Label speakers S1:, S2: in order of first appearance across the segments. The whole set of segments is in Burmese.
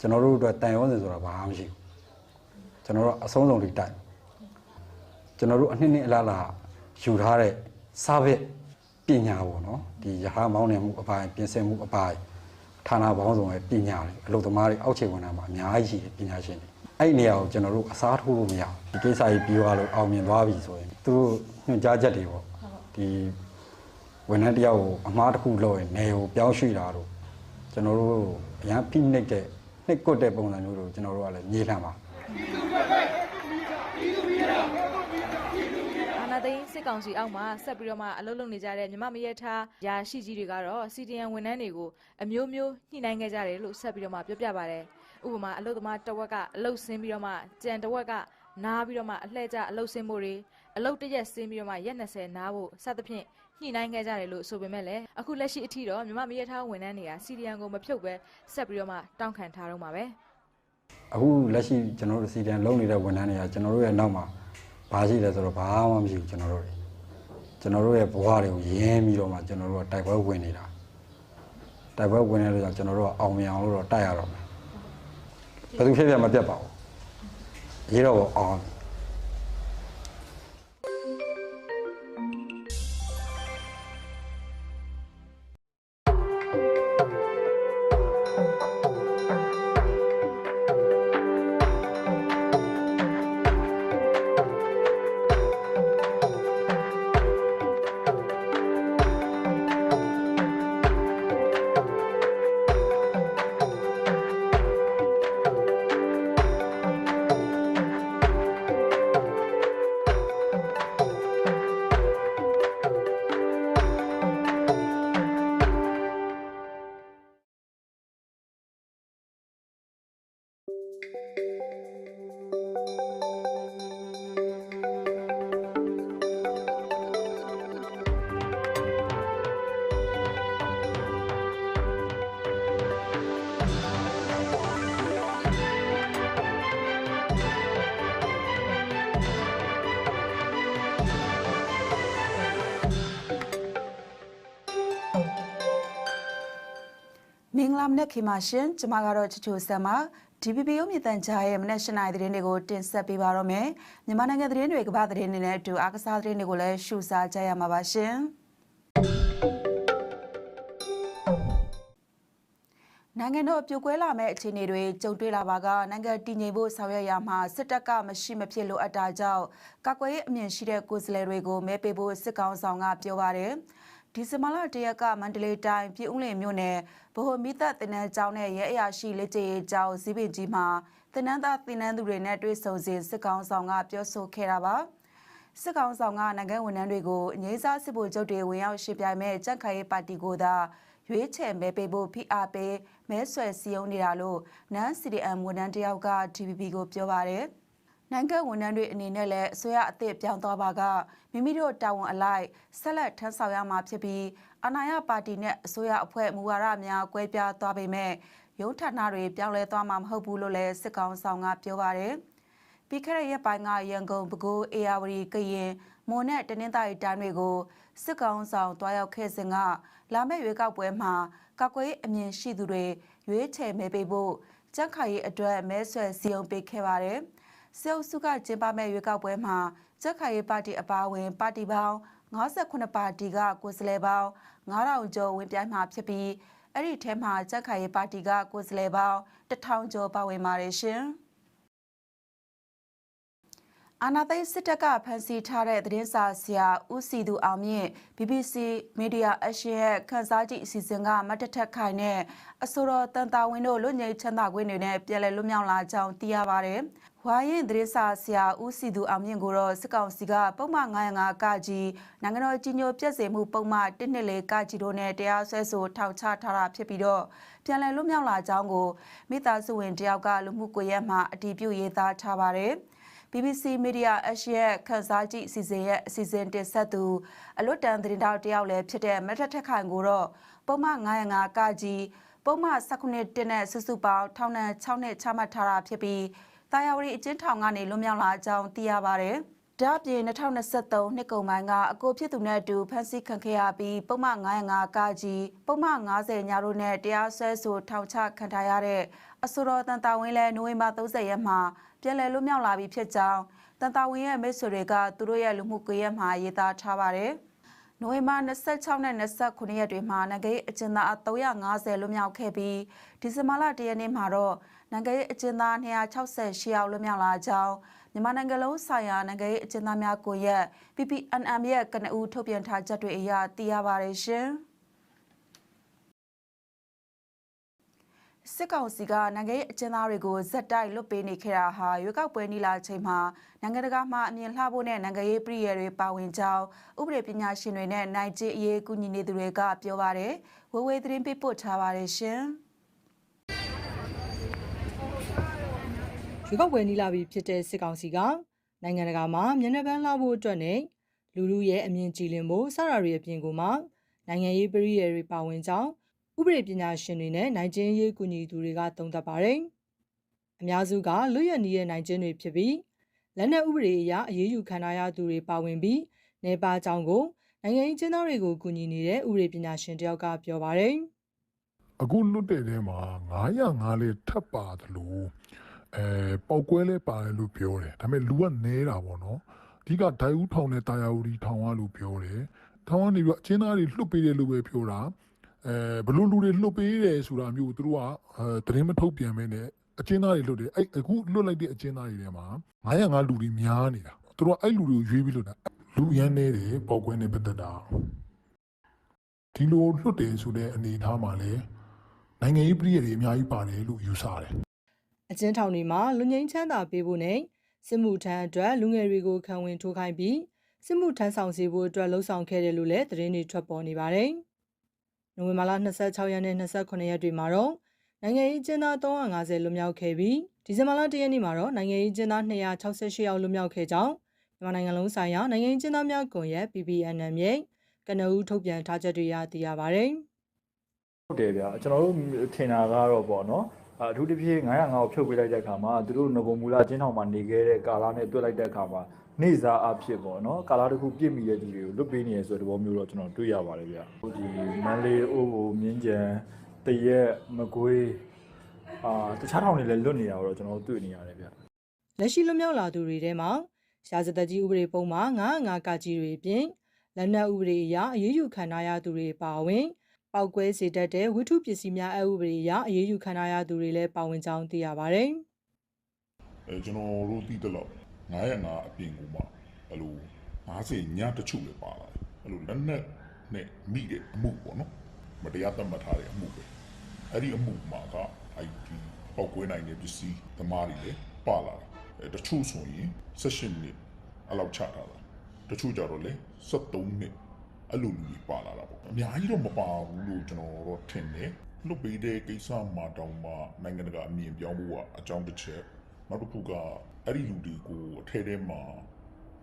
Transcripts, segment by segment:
S1: ကျွန်တော်တို့အတွက်တန်ရုံးစင်ဆိုတာဘာမှမရှိဘူးကျွန်တော်တို့အဆုံးစုံထိတိုက်ကျွန်တော်တို့အနှစ်နှစ်အလားလားယူထားတဲ့စာဗစ်ပညာပေါ့နော်ဒီရဟန်းမောင်းနေမှုအပိုင်းပြင်ဆင်မှုအပိုင်းဌာနပေါင်းစုံရဲ့ပညာတွေအလုပ်သမားတွေအောက်ခြေဝန်ထမ်းမှာအများကြီးရှိတယ်ပညာရှင်တွေအဲ့ဒီနေရာကိုကျွန်တော်တို့အစားထိုးလို့မရဘူးဒီကိစ္စကြီးပြီးသွားလို့အောင်မြင်သွားပြီဆိုရင်သူတို့ညွှန်ကြားချက်တွေပေါ့ဒီဝန်ထမ်းတယောက်ကိုအမားတစ်ခုလုပ်ရင်နေကိုပြောင်းရွှေ့တာတို့ကျွန်တော်တို့အရန်ဖိနှိပ်တဲ့ နှိပ်ကွက်တဲ့ပုံစံမျိုးတို့ကျွန်တော်တို့ကလည်းမြေလှမ်းပါ
S2: အာနာသိန်းစစ်ကောင်စီအောက်မှာဆက်ပြီးတော့မှအလုပ်လုပ်နေကြတဲ့မြမမရထားရာရှိကြီးတွေကတော့ CDN ဝန်ထမ်းတွေကိုအမျိုးမျိုးညှိနှိုင်းခဲ့ကြတယ်လို့ဆက်ပြီးတော့မှပြောပြပါတယ်။ဥပမာအလုပ်သမားတစ်ဝက်ကအလုပ်ဆင်းပြီးတော့မှကြံတစ်ဝက်ကနားပြီးတော့မှအလှည့်ကျအလုပ်ဆင်းဖို့တွေအလုပ်တစ်ရက်ဆင်းပြီးတော့မှရက်20နားဖို့စသဖြင့် ညှိနှိုင်းခဲ့ကြတယ်လို့ဆိုပေမဲ့လည်းအခုလက်ရှိအထိတော့မြမမရထားဝန်ထမ်းတွေက CDN ကိုမဖြုတ်ပဲဆက်ပြီးတော့မှတောင်းခံထားတော့မှာပဲ။
S1: အခုလက်ရှိကျွန်တော်တို့စီတန်လုံးနေတဲ့ဝန်ထမ်းတွေကကျွန်တော်တို့ရဲ့နောက်မှာဘာရှိလဲဆိုတော့ဘာမှမရှိဘူးကျွန်တော်တို့တွေကျွန်တော်တို့ရဲ့ဘဝတွေကိုရင်းပြီးတော့မှကျွန်တော်တို့ကတိုက်ပွဲဝင်နေတာတိုက်ပွဲဝင်နေလို့ကြောင့်ကျွန်တော်တို့ကအောင်မြင်အောင်လို့တော့တိုက်ရတော့မယ်ဘယ်သူဖြစ်ဖြစ်မပြတ်ပါဘူးအရေးတော့ပေါ့အောင်
S3: ဂလာမနက်ခင်ပါရှင်ကျမကတော့ချချိုဆမ်ပါ DPP ရုပ်မြင့်တန်ကြားရဲ့မနက်၈နာရီသတင်းတွေကိုတင်ဆက်ပေးပါတော့မယ်မြန်မာနိုင်ငံသတင်းတွေကမ္ဘာသတင်းတွေနဲ့အတူအားကစားသတင်းတွေကိုလည်းရှုစားကြရမှာပါရှင်နိုင်ငံတော်ပြိုကွဲလာမဲ့အခြေအနေတွေကြုံတွေ့လာပါကနိုင်ငံတည်ငြိမ်ဖို့ဆောင်ရွက်ရမှာစစ်တပ်ကမရှိမဖြစ်လိုအပ်တာကြောင့်ကာကွယ်ရေးအမြင်ရှိတဲ့ကိုယ်စားလှယ်တွေကိုမဲပေးဖို့စစ်ကောင်ဆောင်ကပြောပါတယ် ဒီဇင်ဘာလတရက်ကမန္တလေးတိုင်းပြည်ဦးလင်မြို့နယ်ဗဟိုမိသက်တင်နန်းကျောင်းနဲ့ရဲအရာရှိလက်ကျရေးကျောင်းဇီးပင်ကြီးမှာတင်နန်းသားတင်နန်းသူတွေနဲ့တွေ့ဆုံစဉ်စစ်ကောင်ဆောင်ကပြောဆိုခဲ့တာပါစစ်ကောင်ဆောင်ကနိုင်ငံဝန်ထမ်းတွေကိုအငိမ့်စားစစ်ဗိုလ်ချုပ်တွေဝင်ရောက်ရှင်းပြိုင်မဲ့ကြက်ခိုင်ရေးပါတီကိုသာရွေးချယ်မဲပေးဖို့ဖိအားပေးမဲဆွယ်စည်းရုံးနေတာလို့နန်း CDM ဝန်ထမ်းတယောက်က TVB ကိုပြောပါတယ်။ နိုင်ငံဝန်ထမ်းတွေအနေနဲ့လည်းအစိုးရအသစ်ပြောင်းသွားပါကမိမိတို့တာဝန်အလိုက်ဆက်လက်ထမ်းဆောင်ရမှာဖြစ်ပြီးအနာရပါတီနဲ့အစိုးရအဖွဲ့မူဝါဒများကွဲပြားသွားပေမဲ့ရုံးဌာနတွေပြောင်းလဲသွားမှာမဟုတ်ဘူးလို့လည်းစစ်ကောင်ဆောင်ကပြောပါတယ်။ပြီးခဲ့တဲ့ရက်ပိုင်းကရန်ကုန်ပဲခူးအေယာဝတီကရင်မွန်နဲ့တနင်္သာရီတိုင်းတွေကိုစစ်ကောင်ဆောင်တွားရောက်ခဲ့စဉ်ကလာမယ့်ရွေးကောက်ပွဲမှာကောက်ကွေးအမြင်ရှိသူတွေရွေးချယ်မဲပေးဖို့ကြက်ခိုင်ရေးအတွက်မဲဆွယ်စည်းရုံးပေးခဲ့ပါတယ်။ စေအုပ်စုကကျင်းပမဲ့ရွေးကောက်ပွဲမှာကြက်ခိုင်ရေးပါတီအပါအဝင် ပါတီပေါင်း58ပါတီကကိုယ်စားလှယ်ပေါင်း9000ကျော်ဝင်ပြိုင်မှာဖြစ်ပြီးအဲ့ဒီထဲမှာကြက်ခိုင်ရေးပါတီကကိုယ်စားလှယ်ပေါင်း1000ကျော်ပါဝင်ပါတယ်ရှင်။အာနာသိန်းစစ်တပ်ကဖမ်းဆီးထားတဲ့သတင်းစာဆရာဦးစီသူအောင်မြင့် BBC Media Action ရဲ့ခန်းစားကြည့်အစီအစဉ်ကမတ်တထက်ခိုင်နဲ့အဆိုတော်တန်တာဝင်းတို့လွတ်ငြိမ်းချမ်းသာခွင့်တွေနဲ့ပြည်လဲလွတ်မြောက်လာကြောင်းသိရပါတယ်။ ဝါရင်သတင်းစာဆရာဦးစီသူအောင်မြင့်ကိုတော့စစ်ကောင်စီကပုံမှန်905ကကြီးနိုင်ငံတော်ကြီးညိုပြည့်စုံမှုပုံမှန်124ကကြီးတို့နဲ့တရားစွဲဆိုထောက်ချထားတာဖြစ်ပြီးတော့ပြည်လဲလွတ်မြောက်လာကြောင်းကိုမိသားစုဝင်တယောက်ကလူမှုကွန်ရက်မှာအတည်ပြုရေးသားထားပါတယ်။ BBC Media Asia ရဲ့ခန်းစားကြည့်အစီအစဉ်ရဲ့အစီအစဉ်တင်ဆက်သူအလွတ်တန်သတင်းတောက်တယောက်လည်းဖြစ်တဲ့မထက်ထက်ခိုင်ကိုတော့ပုံမှန်905ကကြီးပုံမှန်19တင်တဲ့စုစုပေါင်းထောင်ဒဏ်6နှစ်ချမှတ်ထားတာဖြစ်ပြီး တာယာဝတီအကျဉ်းထောင်ကနေလွတ်မြောက်လာကြောင်းသိရပါတယ်။ဒါ့အပြင်2023နှစ်ကုန်ပိုင်းကအကိုဖြစ်သူနဲ့အတူဖမ်းဆီးခံခဲ့ရပြီးပုံမှန်905ကကြီးပုံမှန်90ညတို့နဲ့တရားစွဲဆိုထောင်ချခံထားရတဲ့အဆိုတော်တန်တာဝင်းလည်းနိုဝင်ဘာ30ရက်မှာပြန်လည်လွတ်မြောက်လာပြီဖြစ်ကြောင်းတန်တာဝင်းရဲ့မိတ်ဆွေတွေကသူတို့ရဲ့လူမှုကွန်ရက်မှာရေးသားထားပါတယ်။နိုဝင်ဘာ26နဲ့29ရက်တွေမှာနိုင်ငံရေးအကျဉ်းသား350လွတ်မြောက်ခဲ့ပြီးဒီဇင်ဘာလ1ရက်နေ့မှာတော့ နိုင်ငံရေးအကျဉ်းသား268ယောက်လွတ်မြောက်လာကြောင်းမြန်မာနိုင်ငံလုံးဆိုင်ရာနိုင်ငံရေးအကျဉ်းသားများကိုရက် PPNM ရဲ့ကနဦးထုတ်ပြန်ထားချက်တွေအရသိရပါတယ်ရှင်။စစ်ကောင်စီကနိုင်ငံရေးအကျဉ်းသားတွေကိုဇက်တိုက်လွတ်ပေးနေခဲ့တာဟာရွေးကောက်ပွဲနီလာချိန်မှာနိုင်ငံတကာမှအမြင်လှဖို့နဲ့နိုင်ငံရေးပြည်ရတွေပါဝင်ကြောင်းဥပဒေပညာရှင်တွေနဲ့နိုင်ကျအရေးကူညီနေသူတွေကပြောပါတယ်။ဝေဝေသတင်းပေးပို့ထားပါတယ်ရှင်။
S4: ရွေးကောက်ပွဲနီလာပြီဖြစ်တဲ့စစ်ကောင်စီကနိုင်ငံတကာမှာမျက်နှာပန်းလှဖို့အတွက်နဲ့လူလူရဲ့အမြင်ကြည်လင်ဖို့စတာတွေအပြင်ကိုမှနိုင်ငံရေးပြည်ရတွေပါဝင်ကြောင်းဥပဒေပညာရှင်တွေနဲ့နိုင်ကျင်းရေးကူညီသူတွေကသုံးသပ်ပါတယ်။အများစုကလွတ်ရနီးရဲ့နိုင်ကျင်းတွေဖြစ်ပြီးလက်နက်ဥပဒေအရအရေးယူခံရသူတွေပါဝင်ပြီးနေပါကြောင်းကိုနိုင်ငံရေးကျင်းသားတွေကိုကူညီနေတဲ့ဥပဒေပညာရှင်တယောက်ကပြောပါတယ်။
S5: အခုလွတ်တဲ့ထဲမှာ905လေးထပ်ပါတယ်လို့ အဲပောက်ကွဲလဲပါတယ်လို့ပြောတယ်ဒါပေမဲ့လူကနေတာပေါ့နော်အဓိကဒိုင်ဦးထောင်နဲ့တာယာဦးဒီထောင်ကလို့ပြောတယ်ထောင်ကနေပြီးတော့အချင်းသားတွေလွတ်ပေးတယ်လို့ပဲပြောတာအဲဘလို့လူတွေလွတ်ပေးတယ်ဆိုတာမျိုးသူတို့ကအဲသတင်းမထုတ်ပြန်မဲနဲ့အချင်းသားတွေလွတ်တယ်အဲ့အခုလွတ်လိုက်တဲ့အချင်းသားတွေထဲမှာ905လူတွေများနေတာသူတို့ကအဲ့လူတွေကိုရွေးပြီးလွတ်တာလူရမ်းနေတယ်ပောက်ကွဲနေပတ်သက်တာဒီလိုလွတ်တယ်ဆိုတဲ့အနေအထားမှာလည်းနိုင်ငံရေးပြည်ရည်အများကြီးပါတယ်လို့ယူဆတယ်
S4: အကျဉ်းထောင်တွေမှာလူငင်းချမ်းသာပေးဖို့နဲ့စစ်မှုထမ်းအတွက်လူငယ်တွေကိုခံဝင်ထိုးခိုင်းပြီးစစ်မှုထမ်းဆောင်စေဖို့အတွက်လှုံ့ဆော်ခဲ့တယ်လို့လည်းသတင်းတွေထွက်ပေါ်နေပါတယ်။နိုဝင်ဘာလ26ရက်နဲ့29ရက်တွေမှာတော့နိုင်ငံရေးကျင်းသား350လွတ်မြောက်ခဲ့ပြီးဒီဇင်ဘာလ1ရက်နေ့မှာတော့နိုင်ငံရေးကျင်းသား268ယောက်လွတ်မြောက်ခဲ့ကြောင်းမြန်မာနိုင်ငံလုံးဆိုင်ရာနိုင်ငံရေးကျင်းသားများကွန်ရက် PPNM ရဲ့ကနဦးထုတ်ပြန်ထားချက်တွေရသိရပါတယ်။
S6: ဟုတ်တယ်ဗျာကျွန်တော်တို့ထင်တာကတော့ပေါ့နော် အထူးသဖြင့်905ကိုဖြုတ်ပေးလိုက်တဲ့အခါမှာသူတို့ငကုံမူလာကျင်းထောင်မှာနေခဲ့တဲ့ကာလာနဲ့တွေ့လိုက်တဲ့အခါမှာနေစားအဖြစ်ပေါ့နော်ကာလာတစ်ခုပြစ်မိတဲ့သူတွေကိုလွတ်ပေးနေရဆိုတဲ့သဘောမျိုးတော့ကျွန်တော်တွေ့ရပါတယ်ဗျာဒီမန်လေးအိုးကိုမြင်းကြံတရက်မကွေးအာတခြားထောင်တွေလည်းလွတ်နေတာတော့ကျွန်တော်တို့တွေ့နေရတယ်ဗျာ
S4: လက်ရှိလွတ်မြောက်လာသူတွေထဲမှာရာဇသက်ကြီးဥပဒေပုံမှာ905ကကြီးတွေအပြင်လက်နက်ဥပဒေအရအရေးယူခံရသူတွေပါဝင် ပောက်ကွဲစေတတ်တဲ့ဝိထုပစ္စည်းများအဥပဒေအရအရေးယူခံရသူတွေလည်းပါဝင်ကြောင်းသိရပါတယ်
S7: အဲကျွန်တော်တို့သိတဲ့လောက်905အပြင်ကိုမှအဲ့လို50ညတချို့လည်းပါလာတယ်အဲ့လိုလက်နက်နဲ့မိတဲ့အမှုပေါ့နော်မတရားသတ်မှတ်ထားတဲ့အမှုပဲအဲ့ဒီအမှုမှာကအဲ့ဒီပောက်ကွဲနိုင်တဲ့ပစ္စည်းသမားတွေလည်းပါလာတာအဲတချို့ဆိုရင်16နှစ်အဲ့လောက်ချထားတာတချို့ကြတော့လေ73နှစ် အဲ့လိုလူတွေပါလာတာပေါ့အများကြီးတော့မပါဘူးလို့ကျွန်တော်တော့ထင်တယ်လွတ်ပေးတဲ့ကိစ္စမှာတောင်မှနိုင်ငံတကာအမြင်ပြောင်းဖို့ကအကြောင်းတစ်ချက်နောက်တစ်ခုကအဲ့ဒီလူတွေကိုအထဲထဲမှာ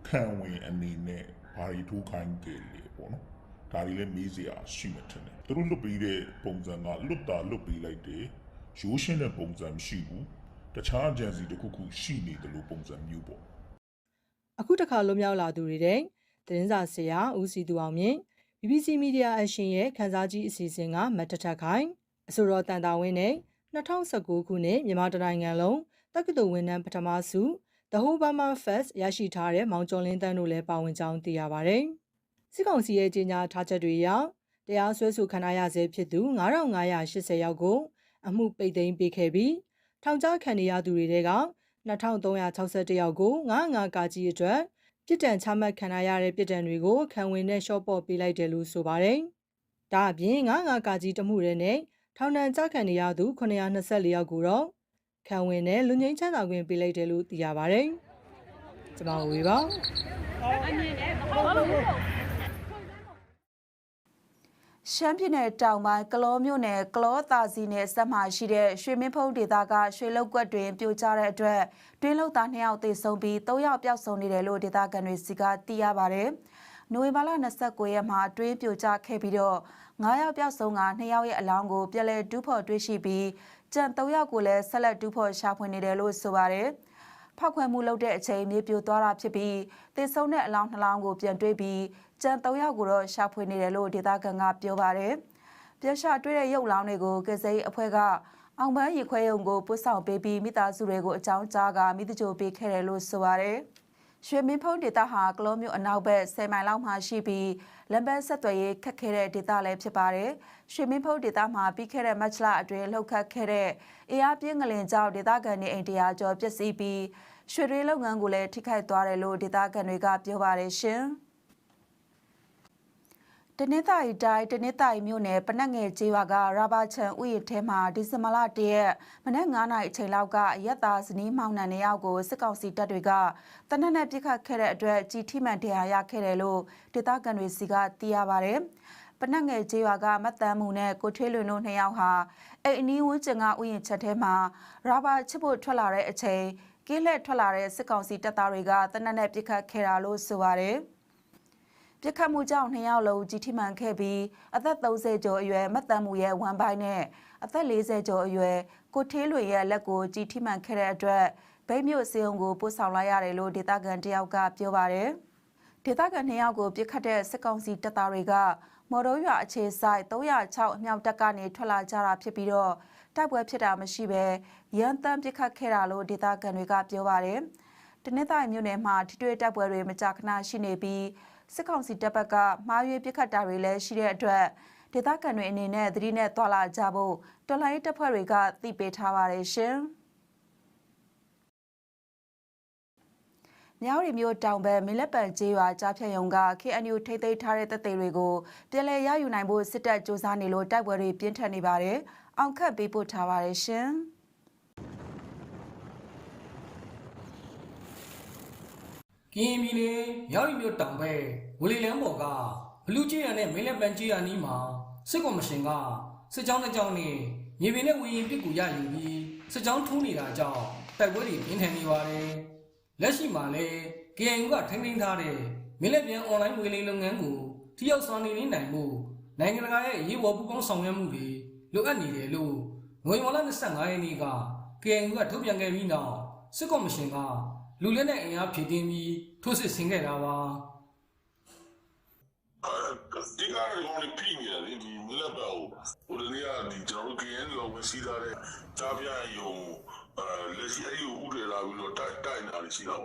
S7: ခံဝင်အနေနဲ့ဘာတွေထိုးခိုင်းကြလေပေါ့နော်ဒါတွေလည်းမေးစရာရှိမှထင်တယ်သူတို့လွတ်ပြီးတဲ့ပုံစံကလွတ်တာလွတ်ပြီးလိုက်တယ်ရိုးရှင်းတဲ့ပုံစံမရှိဘူးတခြား agency တစ်ခုခုရှိနေတယ်လို့ပုံစံမျိုးပေါ့
S4: အခုတစ်ခါလွတ်မြောက်လာသူတွေတဲ့ သတင်းစာဆရာဦးစီသူအောင်မြင့် BBC Media Action ရဲ့ခန်းစားကြီးအစီအစဉ်ကမတ်တထက်ခိုင်အဆိုတော်တန်တာဝင်းနဲ့2019ခုနှစ်မြန်မာတိုင်းနိုင်ငံလုံးတက္ကသိုလ်ဝန်ထမ်းပထမဆု The Whole Burma Fest ရရှိထားတဲ့မောင်ကျော်လင်းတန်းတို့လည်းပါဝင်ကြောင်းသိရပါဗျ။စစ်ကောင်စီရဲ့ကြေညာထားချက်တွေအရတရားစွဲဆိုခံရဆဲဖြစ်သူ9580ယောက်ကို အမှုပိတ်သိမ်းပေးခဲ့ပြီးထောင်ကြားခံရသူတွေတဲက2361ယောက်ကို95ကာကြီးအတွက် ပြစ်ဒဏ်ချမှတ်ခံရတဲ့ပြစ်ဒဏ်တွေကိုခံဝင်နဲ့ရှော့ပေါ့ပေးလိုက်တယ်လို့ဆိုပါတယ်။ဒါအပြင်95ကာကြီးတမှုရဲနဲ့ထောင်ဒဏ်ကြခံရသူ924ယောက်ကိုတော့ခံဝင်နဲ့လူငင်းချမ်းသာခွင့်ပေးလိုက်တယ်လို့သိရပါတယ်။ကျွန်မဝေပါ
S3: ရှမ်းပြည်နယ်တောင်ပိုင်းကလောမြို့နယ်ကလောသာစီနယ်ဆက်မှာရှိတဲ့ရွှေမင်းဖုံးဒေသကရွှေလောက်ကွက်တွင်ပြိုကျတဲ့အတွက်တွင်းလောက်သား2ယောက်သေဆုံးပြီး3ယောက်ပျောက်ဆုံးနေတယ်လို့ဒေသခံတွေစီကသိရပါဗျ။နိုဝင်ဘာလ29ရက်မှာတွင်းပြိုကျခဲ့ပြီးတော့9ယောက်ပျောက်ဆုံးက2ယောက်ရဲ့အလောင်းကိုပြည်လဲတူးဖော်တွေ့ရှိပြီးကြံ3ယောက်ကိုလည်းဆက်လက်တူးဖော်ရှာဖွေနေတယ်လို့ဆိုပါတယ်။ ဖောက်ခွဲမှုလုပ်တဲ့အချိန်မြေပြိုသွားတာဖြစ်ပြီးသေဆုံးတဲ့အလောင်းနှလောင်းကိုပြန်တွေးပြီးကျန်၃ယောက်ကိုတော့ရှာဖွေနေတယ်လို့ဒေသခံကပြောပါတယ်။ပြက်ရှာတွေ့တဲ့ရုပ်လောင်းတွေကိုကစဲအဖွဲ့ကအောင်ပန်းရေခွဲရုံကိုပို့ဆောင်ပေးပြီးမိသားစုတွေကိုအကြောင်းကြားကမိတကြိုပေးခဲ့တယ်လို့ဆိုပါတယ်။ ရွှေမင်းဖုံးဒေတာဟာကလောမျိုးအနောက်ဘက်10မိုင်လောက်မှရှိပြီးလမ်းဘက်ဆက်သွယ်ရေးခက်ခဲတဲ့ဒေတာလည်းဖြစ်ပါတယ်။ရွှေမင်းဖုံးဒေတာမှာပြီးခဲ့တဲ့မတ်လအတွင်းလှုပ်ခတ်ခဲ့တဲ့အေးအားပြင်းငလင်ကြောင့်ဒေတာကန်နေအိမ်တရာကျော်ပျက်စီးပြီးရွှေရေးလုပ်ငန်းကိုလည်းထိခိုက်သွားတယ်လို့ဒေတာကန်တွေကပြောပါတယ်ရှင်။ တနင်္သာရီတိုင်းတနင်္သာရီမြို့နယ်ပနက်ငယ်ကျေးရွာကရာဘာချန်ဥယျာဉ်ထဲမှာဒီဇင်ဘာလ၁ရက်မနက်9:00နာရီအချိန်လောက်ကရက်သားဇနီးမောင်နှံနှစ်ယောက်ကိုစစ်ကောင်စီတပ်တွေကတနက်နဲ့ပြစ်ခတ်ခဲ့တဲ့အတွက်ကြီးထိမှန်တရားရခဲ့တယ်လို့ဒေသခံတွေစီကသိရပါဗျ။ပနက်ငယ်ကျေးရွာကမတ်တမ်းမှုနဲ့ကိုထွေးလွင်တို့နှစ်ယောက်ဟာအိမ်အနီးဝန်းကျင်ကဥယျာဉ်ချက်ထဲမှာရာဘာချစ်ဖို့ထွက်လာတဲ့အချိန်ကင်းလက်ထွက်လာတဲ့စစ်ကောင်စီတပ်သားတွေကတနက်နဲ့ပြစ်ခတ်ခဲ့တာလို့ဆိုပါတယ်။ ပြစ်ခတ်မှုကြောင့်နှစ်ယောက်လုံးကြီးထိမှန်ခဲ့ပြီးအသက်30ကျော်အရွယ်မတ်တမ်းမှုရဲ့ဝမ်ပိုင်းနဲ့အသက်40ကျော်အရွယ်ကိုထေးလွေရဲ့လက်ကိုကြီးထိမှန်ခဲ့တဲ့အတွက်ဗိတ်မြို့စေုံကိုပို့ဆောင်လိုက်ရတယ်လို့ဒေသခံတယောက်ကပြောပါတယ်။ဒေသခံနှစ်ယောက်ကိုပြစ်ခတ်တဲ့စစ်ကောင်စီတပ်သားတွေကမော်တော်ရွာအခြေဆိုင်306အမြောက်တပ်ကနေထွက်လာကြတာဖြစ်ပြီးတော့တိုက်ပွဲဖြစ်တာမရှိဘဲရန်တမ်းပြစ်ခတ်ခဲ့တာလို့ဒေသခံတွေကပြောပါတယ်။တနင်္သာရီမြို့နယ်မှာထိတွေ့တိုက်ပွဲတွေမကြာခဏရှိနေပြီး စစ်ကောင်စီတပ်ဘက်ကမှားရွေးပစ်ခတ်တာတွေလည်းရှိတဲ့အတွက်ဒေသခံတွေအနေနဲ့သတိနဲ့သွာလာကြဖို့တော်လိုင်းတပ်ဖွဲ့တွေကသိပေးထားပါတယ်ရှင်။မြောက်ရီမျိုးတောင်ဘက်မင်းလက်ပံကျေးရွာကြားဖြတ်ရုံက KNU ထိသိမ်းထားတဲ့တပ်တွေတွေကိုပြည်လဲရယူနိုင်ဖို့စစ်တပ်စ조사နေလို့တိုက်ပွဲတွေပြင်းထန်နေပါတယ်။အောင်ခတ်ပေးပို့ထားပါတယ်ရှင်။
S8: ကရင်ပြည်နယ်မြောက်ရီမြို့တောင်ဘက်ဝလီလန်းပေါ်ကဘလူးကျေးရနဲ့မင်းလက်ပန်ကျေးရနီးမှာစစ်ကော်မရှင်ကစစ်ကြောင်းတစ်ကြောင်းနဲ့မြေပြင်နဲ့ဝီရင်ပစ်ကူရယူပြီးစစ်ကြောင်းထုံးနေတာကြောင့်တိုက်ပွဲတွေပြင်းထန်နေပါတယ်။လက်ရှိမှာလည်း KNU ကထိန်းသိမ်းထားတဲ့မင်းလက်ပြန်အွန်လိုင်းငွေလိမ်လုပ်ငန်းကိုထိရောက်စွာနေနေနိုင်မှုနိုင်ငံတကာရဲ့ရေးပေါ်ပူးပေါင်းဆောင်ရွက်မှုတွေလိုအပ်နေတယ်လို့ငွေမော်လ25ရက်နေ့က KNU ကထုတ်ပြန်ခဲ့ပြီးနောက်စစ်ကော်မရှင်က လူလက်နဲ့အင်အားဖြည့်တင်းပြီးထိုးစစ်ဆင်ခဲ့တာပါ
S7: ဒီကားတွေလုံးပြင်းနေတယ်ဒီမလက်ပါဘူးဟိုတနေ့ကဒီကျွန်တော်တို့ KN လောဝင်စီးထားတဲ့ကြားပြယုံအဲ လက်ရှိအဲ့ဒီဥဒေလာပြီးတော့တိုက်တိုက်နေတာရှိတော့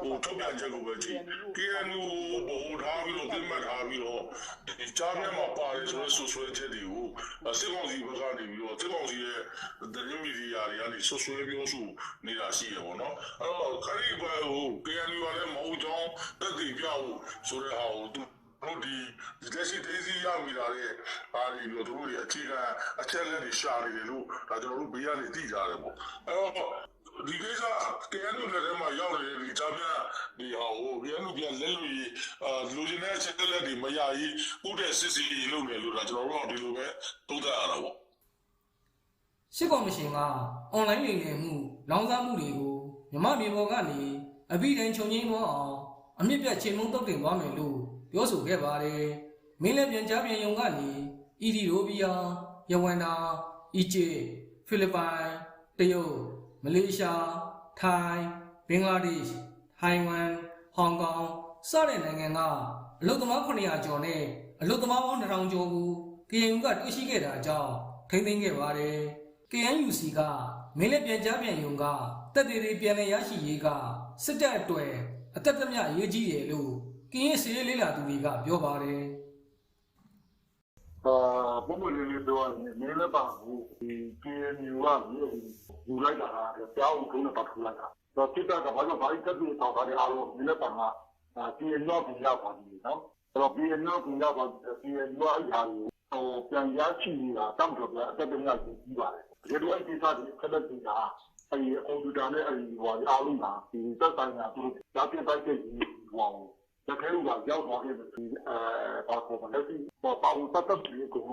S7: ဟိုထုတ်ပြန်ချက်ကိုပဲကြည့် KN ကိုဘို့ထားပြီးတော့ပြင်မှတ်ထားပြီးတော့ဒီကြားပြမှာပါတယ်ဆိုတော့ဆူဆွဲချက်တွေကိုစစ်ကောင်စီဘက်ကနေပြီးတော့စစ်ကောင်စီရဲ့ဒရမီဒီယာတွေကနေဆူဆွဲပြောဆိုနေတာရှိရပေါ့နော်အဲ့တော့ခရီးပွဲဟို KN ကလည်းမဟုတ်ကြောင်းတက်တည်ပြဖို့ဆိုတဲ့ဟာကိုသူ တို့ဒီဒီလက်ရှိဒေးစီရမိလာတဲ့အားဒီလိုတို့တွေအခြေခံအချက်လက်တွေရှာနေတယ်လို့ဒါကျွန်တော်တို့ဘေးကနေသိကြတယ်ပေါ့အဲ့တော့ဒီကိစ္စကဲနုလည်းထဲမှာရောက်နေတဲ့ဒီကြားပြဒီဟာကိုဘယ်နုပြန်လက်လို့ရအာလူချင်းတဲ့အချက်လက်တွေမရရေးဥတဲ့စစ်စီလုပ်နေလို့ဒါကျွန်တော်တို့ကဒီလိုပဲသုံးသပ်ရတာပေါ့
S8: စစ်ကော်မရှင်ကအွန်လိုင်းလိမ်လည်မှုလောင်စားမှုတွေကိုမြမမြေပေါ်ကနေအပိတိုင်ချုပ်ငင်းသွားအောင်အမြင့်ပြတ်ချိန်မုံတုတ်တင်သွားမယ်လို့ ပြောဆိုခဲ့ပါတယ်။မင်းလည်းပြန်ကြားပြန်ယုံကနေအီဒီရိုဘီယာ၊ယဝန်နာ၊အီဂျစ်၊ဖိလစ်ပိုင်၊တရုတ်၊မလေးရှား၊ထိုင်း၊ဘင်္ဂလားဒေ့ရှ်၊ထိုင်ဝမ်၊ဟောင်ကောင်စတဲ့နိုင်ငံကအလုသမား900ကျော်နဲ့အလုသမားပေါင်း1000ကျော်ကို KNU ကတွေ့ရှိခဲ့တာကြောင့်ထိမ့်သိမ်းခဲ့ပါတယ်။ KNUC ကမင်းလည်းပြန်ကြားပြန်ယုံကတက်သေးတွေပြန်လည်ရရှိရေးကစစ်တပ်အတွက်အသက်သမအရေးကြီးတယ်လို့ ကင်းရေးစီရေးလေးလာသူတွေကပြောပါတယ်
S9: အာဘုံမလေးလေးပြောရင်မင်းလည်းပါဘူးဒီ KNU ကယူလိုက်တာကကြောင်းကုန်းနဲ့ပတ်ထူလိုက်တာတော့တိတာကဘာလို့ဘာလို့တက်ပြီးတောက်တာလဲအားလုံးမင်းလည်းပါကအာ KNU ကပြန်ရောက်ပါပြီနော်အဲ့တော့ KNU ကပြန်ရောက်ပါ KNU ကအဲ့ဒါကိုဟိုပြန်ရရှိနေတာတောက်တော့အတက်တည်းကကြီးပါတယ်ဒီလိုအဲ့ဒီစားဒီခက်တဲ့ကအဲ့ဒီကွန်ပျူတာနဲ့အဲ့ဒီဟိုအားလုံးကဒီသက်ဆိုင်ရာသူတို့ဓာတ်ပြပိုက်တဲ့ဟို တကယ်လို့ရောက်သွားတဲ့ဒီအဲပါပေါ်မှာလက်ရှိပေါ်ပါဝင်ပတ်သက်ပြီးကိုက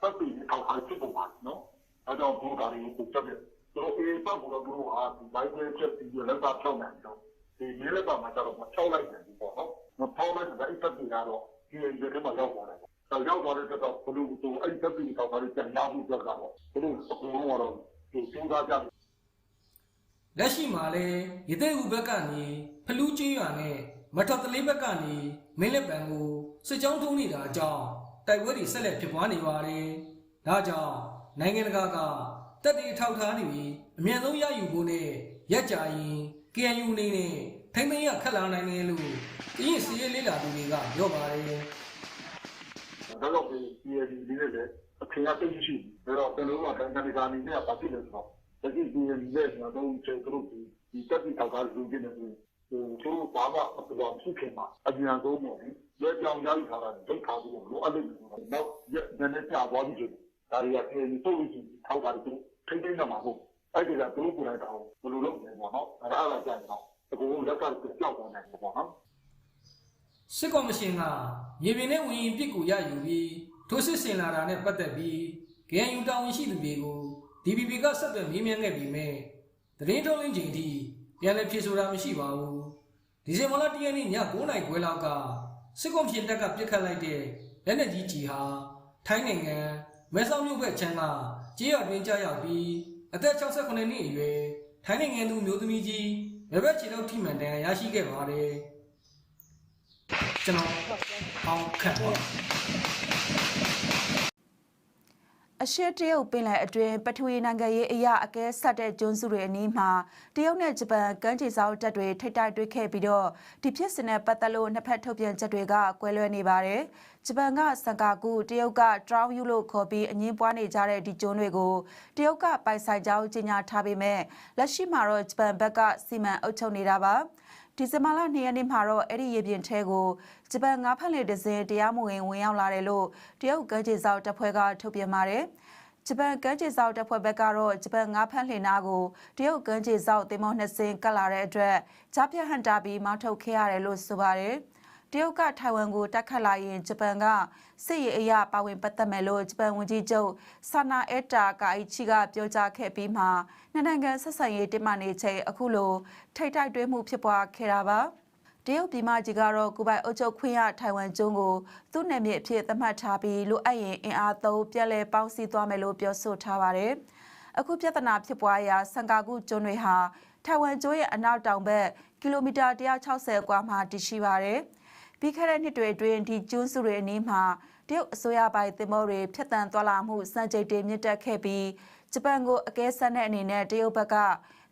S9: ပတ်ပြီးထောက်ထားဖြစ်ပေါ်ပါနော်အဲတော့ဘုရားရီကိုတက်တယ်သူတို့အေးပတ်ပေါ်တော့သူတို့ဟာဒီဘိုက်ပဲချက်ပြီးလက်သာဖြောင်းနေတော့ဒီလေးလက်ပါမှာတော့မဖြောင်းလိုက်ဘူးပေါ့နော်မဖြောင်းလိုက်တဲ့အစ်ပတ်ပြီးတော့ဒီလေးတွေမှာရောက်သွားတယ်တော့ရောက်သွားတဲ့တော့ဘလို့သူအဲ့တက်ပြီးထောက်ထားတဲ့ပြန်ရမှုတော့ကတော့ဘလို့အကုန်လုံးကတော့ဒီစူးစမ်းကြတယ်။
S8: လက်ရှိမှာလည်းရသေးဦးဘက်ကနေဖလူးကျေးရွာနဲ့ မထတလေးဘက်ကနေမင်းလက်ပံကိုစစ်ကြောင်းထုံးနေတာကြောင့်တိုက်ပွဲတွေဆက်လက်ဖြစ်ပွားနေပါတယ်။ဒါကြောင့်နိုင်ငံတကာကတတက်တီထောက်ထားနေပြီးအမြန်ဆုံးရယူဖို့နဲ့ရက်ကြရင် KNU အနေနဲ့ထိမ့်သိမ်းရခက်လာနိုင်တယ်လို့အရင်စီးရေးလေးလာသူတွေကပြောပါတယ်
S9: ဒါတော့ဒီဒီဒီလေးလေအခင်းအသိရှိတယ်ဒါတော့ကျွန်တော်တို့ကတန်တန်ကာနေနဲ့ပတ်သက်လို့ဆိုတော့ဒီဒီဒီလေးကတော့ကျွန်တော်တို့ဒီတက်ပြီးထောက်ထားလူကြီးနေတယ် ဟိုသူဘာမှအပူအောင်ဖြစ်ခင်မှာအမြန်ဆုံးပေါ့လေရဲကြောင်ရောက်ထားတာဒိတ်ခါပြီးတော့လိုအပ်လို့တော့ညနေချသွားပြီဆိုဒါတွေကအဲဒီပုံစံထောက်တာတူထိမ့်သိမ့်တော့မှာဟုတ်အဲ့ဒီကသူကိုယ်တိုင်တောင်းဘယ်လိုလုပ်လဲပေါ့နော်အဲ့ဒါအဲ့ဒါကြိုက်တော့အကုန်လက်ကကြောက်သွားတယ်ပေါ့နော်
S8: စစ်ကော်မရှင်ကမြေပြင်နဲ့ဝင်ရင်ပြစ်ကိုရယူပြီးထိုးစစ်ဆင်လာတာနဲ့ပတ်သက်ပြီး KNU တာဝန်ရှိသူတွေကို DPP ကဆက်သွယ်မေးမြန်းခဲ့ပြီးမြဲသတင်းထုတ်လင်းချိန်ထိ ပြန်လည်ဖြေဆိုတာမရှိပါဘူးဒီဇင်ဘာလ၁ရက်နေ့ည9:00နာရီခွဲလောက်ကစစ်ကော်မရှင်တပ်ကပြစ်ခတ်လိုက်တဲ့လက်နက်ကြီးကြီးဟာထိုင်းနိုင်ငံမဲဆောက်မြို့ဘက်ခြမ်းကကြေးရွာတွင်ကြားရောက်ပြီးအသက်68နှစ်အရွယ်ထိုင်းနိုင်ငံသူမျိုးသမီးကြီးလက်ဘက်ခြေထောက်ထိမှန်ဒဏ်ရာရရှိခဲ့ပါတယ်ကျွန်တော်အောင်ခန့်ပါ
S3: အရှေ့တရုတ်ပင်လယ်အတွင်းပထဝီနိုင်ငံရေးအရာအကဲဆက်တဲ့ကျွန်းစုတွေအနီးမှာတရုတ်နဲ့ဂျပန်ကမ်းခြေစောက်တပ်တွေထိတ်တိုက်တွေ့ခဲ့ပြီးတော့ဒီဖြစ်စဉ်နဲ့ပတ်သက်လို့နှစ်ဖက်ထုတ်ပြန်ချက်တွေကကွဲလွဲနေပါတယ်။ဂျပန်ကစန်ကာကူတရုတ်ကတရောင်းယူလို့ခေါ်ပြီးအငင်းပွားနေကြတဲ့ဒီကျွန်းတွေကိုတရုတ်ကပိုင်ဆိုင်ကြောင်းကြေညာထားပေမဲ့လက်ရှိမှာတော့ဂျပန်ဘက်ကစီမံအုပ်ချုပ်နေတာပါ။ ဒီဇင်ဘာလ2ရက်နေ့မှာတော့အဲ့ဒီရေပြင်ထဲကိုဂျပန်ငါးဖက်လေဒဇင်တရားမဝင်ဝင်ရောက်လာတယ်လို့တရုတ်ကမ်းခြေစောက်တပ်ဖွဲ့ကထုတ်ပြန်ပါတယ်။ဂျပန်ကမ်းခြေစောက်တပ်ဖွဲ့ဘက်ကတော့ဂျပန်ငါးဖက်လှင်နာကိုတရုတ်ကမ်းခြေစောက်တင်မောနှစ်စင်ကတ်လာတဲ့အတွက်ကြားပြတ်ဟန်တာပြီးမောင်းထုတ်ခဲ့ရတယ်လို့ဆိုပါတယ်။ တရုတ်ကထိုင်ဝမ်ကိုတိုက်ခတ်လာရင်ဂျပန်ကစစ်ရေးအရာပါဝင်ပတ်သက်မယ်လို့ဂျပန်ဝန်ကြီးချုပ်ဆာနာအက်တာကာအီချီကပြောကြားခဲ့ပြီးမှနှစ်နိုင်ငံဆက်ဆံရေးတင်းမာနေချိန်အခုလိုထိတ်တိုက်တွဲမှုဖြစ်ပွားခဲ့တာပါတရုတ်ပြည်မကြီးကတော့ကုပိုင်အုပ်ချုပ်ခွင့်ရထိုင်ဝမ်ကျွန်းကိုသူ့နယ်မြေအဖြစ်သတ်မှတ်ထားပြီးလိုအပ်ရင်အင်အားသုံးပြည်လဲပေါင်းစည်းသွားမယ်လို့ပြောဆိုထားပါတယ်အခုပြဿနာဖြစ်ပွားရာစန်ကာကူကျွန်းတွေဟာထိုင်ဝမ်ကျွန်းရဲ့အနောက်တောင်ဘက်ကီလိုမီတာ160ကွာမှာတည်ရှိပါတယ် ပြီးခဲ့တဲ့နှစ်တွေအတွင်းဒီကျွန်းစုတွေအနီးမှာတရုတ်အစိုးရပိုင်သင်္ဘောတွေဖျက်ဆီးသွားလာမှုစံချိန်တင်မြင့်တက်ခဲ့ပြီးဂျပန်ကိုအကဲဆက်တဲ့အနေနဲ့တရုတ်ဘက်က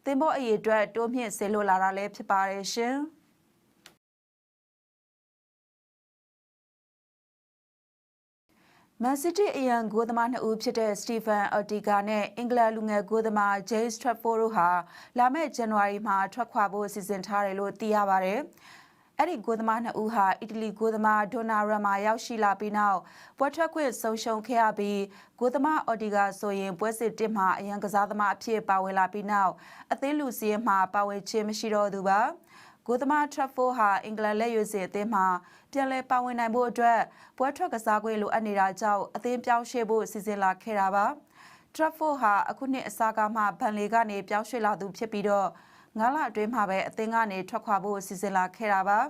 S3: သင်္ဘောအရေးအတွက်တိုးမြင့်ဆေလိုလာတာလည်းဖြစ်ပါတယ်ရှင်။မန်စီးတီးအရန်ဂိုးသမားနှစ်ဦးဖြစ်တဲ့စတီဖန်အော်တီဂါနဲ့အင်္ဂလန်လူငယ်ဂိုးသမားဂျေးစ်ထရက်ဖို့တို့ဟာလာမယ့်ဇန်နဝါရီမှာထွက်ခွာဖို့စီစဉ်ထားတယ်လို့သိရပါတယ်။ အဲ့ဒီဂိုးသမားနှစ်ဦးဟာအီတလီဂိုးသမားဒိုနာရမာရောက်ရှိလာပြီးနောက်ပွဲထွက်ခွင့်ဆုံးရှုံးခဲ့ရပြီးဂိုးသမားအော်တီဂါဆိုရင်ပွဲစစ်တစ်မှာအရန်ကစားသမားအဖြစ်ပါဝင်လာပြီးနောက်အသင်းလူစီးရင်မှာပါဝင်ခြင်းမရှိတော့သူပါ။ဂိုသမားထရက်ဖိုဟာအင်္ဂလန်လက်ရွေးစင်အသင်းမှာပြန်လည်ပါဝင်နိုင်ဖို့အတွက်ပွဲထွက်ကစားခွင့်လိုအပ်နေတာကြောင့်အသင်းပြောင်းရွှေ့ဖို့စီစဉ်လာခဲ့တာပါထရက်ဖိုဟာအခုနှစ်အစကမှဗန်လီကနေပြောင်းရွှေ့လာသူဖြစ်ပြီးတော့ ငါးလအတွင်းမှာပဲအသင်းကနေထွက်ခွာဖို့စီစဉ်လာခဲ့တာပါ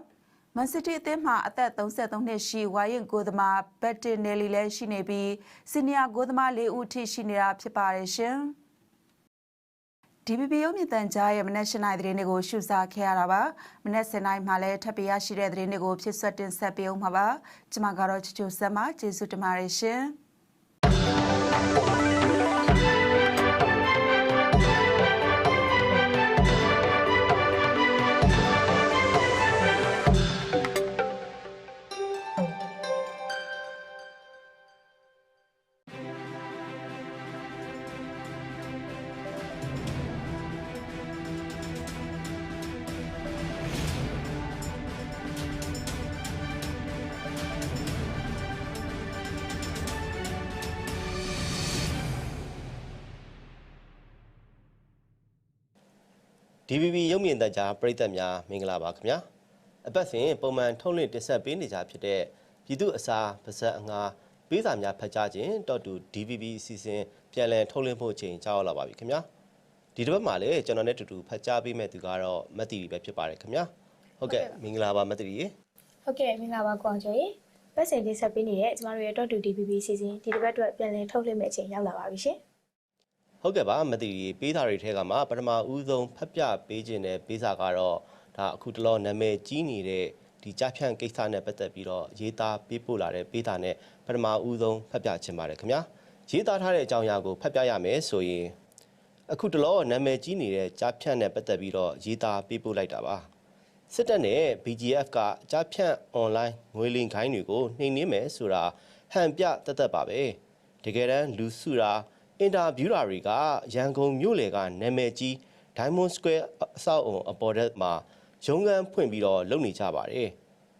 S3: မန်စီးတီးအသင်းမှာအသက်33နှစ်ရှိဝါရင်ကိုသမားဘက်တင်နယ်လီလည်းရှိနေပြီးစီနီယာကိုသမား၄ဦးထိရှိနေတာဖြစ်ပါတယ်ရှင်။ DPP ရုပ်မြင့်တန်ကြားရဲ့မနက်၈နိုင်သတင်းတွေကိုရှုစားခဲ့ရတာပါမနက်7နိုင်မှလည်းထပ်ပြရရှိတဲ့သတင်းတွေကိုဖြစ်ဆွတ်တင်ဆက်ပေးအောင်ပါပါကျွန်မကတော့ချူချူဆက်မကျေးဇူးတင်ပါတယ်ရှင်။
S10: DVB ရုပ်မြင်သံကြားပရိသတ်များမင်္ဂလာပါခင်ဗျာ။အပတ်စဉ်ပုံမှန်ထုတ်လွှင့်တင်ဆက်ပေးနေကြဖြစ်တဲ့ပြည်သူအစားပါဇက်အငှားပေးစာများဖတ်ကြားခြင်းတော့တူ DVB အစီအစဉ်ပြန်လည်ထုတ်လွှင့်ဖို့ချိန်ကြောက်လာပါပြီခင်ဗျာ။ဒီတစ်ပတ်မှာလည်းကျွန်တော်နဲ့တူတူဖတ်ကြားပေးမဲ့သူကတော့မတ်တီပဲဖြစ်ပါတယ်ခင်ဗျာ။ဟုတ်ကဲ့မင်္ဂလာပါမတ်တီရေ
S11: ဟုတ်ကဲ့မင်္ဂလာပါကွန်ကျော်ရေပတ်စင်လေးဆက်ပေးနေတဲ့ကျမတို့ရဲ့ .2 DPP စီစဉ်ဒီတစ်ပတ်အတွက်ပြန်လည်ထုတ်လွှင့်မဲ့အချိန်ရောက်လာပါပြီရှင်
S10: ဟုတ်ကဲ့ပါမသိရီပေးစာတွေထဲကမှပထမဦးဆုံးဖတ်ပြပေးခြင်းတဲ့ပေးစာကတော့ဒါအခုတလောနာမည်ကြီးနေတဲ့ဒီကြဖြန့်ကိစ္စနဲ့ပတ်သက်ပြီးတော့ရေးသားပေးပို့လာတဲ့ပေးစာနဲ့ပထမဦးဆုံးဖတ်ပြခြင်းပါတယ်ခင်ဗျာရေးသားထားတဲ့အကြောင်းအရာကိုဖတ်ပြရမယ်ဆိုရင်အခုတလောနာမည်ကြီးနေတဲ့ကြားဖြန့်နဲ့ပတ်သက်ပြီးတော့ရေးသားပေးပို့လိုက်တာပါစစ်တပ်နဲ့ BGF ကကြားဖြန့် online ငွေလင်ခိုင်းတွေကိုနှိမ်နင်းမယ်ဆိုတာဟန်ပြတသက်ပါပဲတကယ်တမ်းလူစုတာ အင်တာဗျူးတာတွေကရန်ကုန်မြို့လေကနာမည်ကြီး Diamond Square အဆောက်အုံအပေါ်တက်မှာရုံးခန်းဖွင့်ပြီးတော့လုပ်နေကြပါတယ်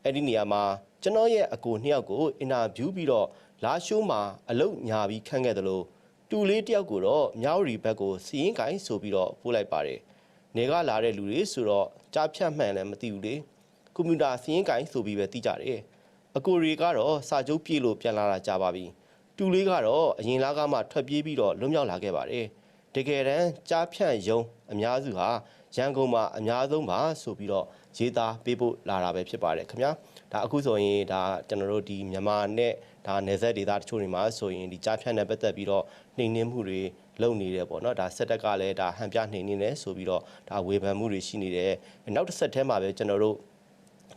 S10: အဲ့ဒီနေရာမှာကျွန်တော်ရဲ့အကိုနှစ်ယောက်ကိုအင်တာဗျူးပြီးတော့လာရှိုးမှာအလုတ်ညာပြီးခန့်ခဲ့တယ်လို့တူလေးတယောက်ကိုတော့မြောက်ရီဘက်ကိုစီရင်ကိုင်းဆိုပြီးတော့ပို့လိုက်ပါတယ်။နေကလာတဲ့လူတွေဆိုတော့ကြားဖြတ်မှန်လည်းမသိဘူးလေ။ကွန်ပျူတာစီရင်ကိုင်းဆိုပြီးပဲသိကြတယ်။အကိုရီကတော့စာချုပ်ပြေလို့ပြန်လာတာကြာပါပြီ။ တူလေးကတော့အရင်လားကမှထွက်ပြေးပြီးတော့လွတ်မြောက်လာခဲ့ပါတယ်။တကယ်တမ်းကြားဖြန့်ယုံအများစုဟာရန်ကုန်မှာအများဆုံးပါဆိုပြီးတော့ရေးသားပေးဖို့လာတာပဲဖြစ်ပါတယ်ခင်ဗျာ။ဒါအခုဆိုရင်ဒါကျွန်တော်တို့ဒီမြန်မာနဲ့ဒါနယ်စပ်ဒေသတချို့တွေမှာဆိုရင်ဒီကြားဖြန့်နဲ့ပတ်သက်ပြီးတော့နှိမ်နင်းမှုတွေလုပ်နေတယ်ပေါ့နော်ဒါစစ်တပ်ကလည်းဒါဟန်ပြနှိမ်နင်းတယ်ဆိုပြီးတော့ဒါဝေဖန်မှုတွေရှိနေတယ်နောက်တစ်ဆက်တည်းမှာပဲကျွန်တော်တို့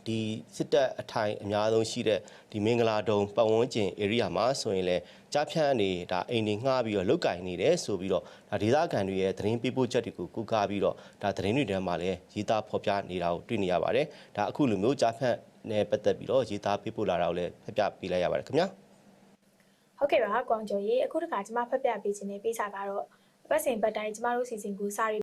S10: ဒီစစ်တပ်အထိုင်အများဆုံးရှိတဲ့ဒီမင်္ဂလာဒုံပတ်ဝန်းကျင် area မှာဆိုရင်လည်းကြားဖြန့်အနေဒါအိမ်တွေငှားပြီးတော့လုတ်ကင်နေတယ်ဆိုပြီးတော့ဒါဒေသခံတွေရဲ့သတင်းပေးပို့ချက်တွေကိုကူကားပြီးတော့ဒါသတင်းတွေထဲမှာလည်းရေးသားဖော်ပြနေတာကိုတွေ့နေရပါတယ်ဒါအခုလိုမျိုးကြားဖြန့်နဲ့ပတ်သက်ပြီးတော့ရေးသားပေးပို့လာတာကိုလည်းဖျက်ပြပေးလိုက်ရပါတယ်ခင်ဗျာ
S11: ဟုတ်ကဲ့ပါကွန်ကျော်ရေအခုတခါကျမဖတ်ပြပေးခြင်းတဲ့ပေးစာကတော့အပတ်စဉ်ပတ်တိုင်းကျမတို့စီစဉ်ကိုစာရီ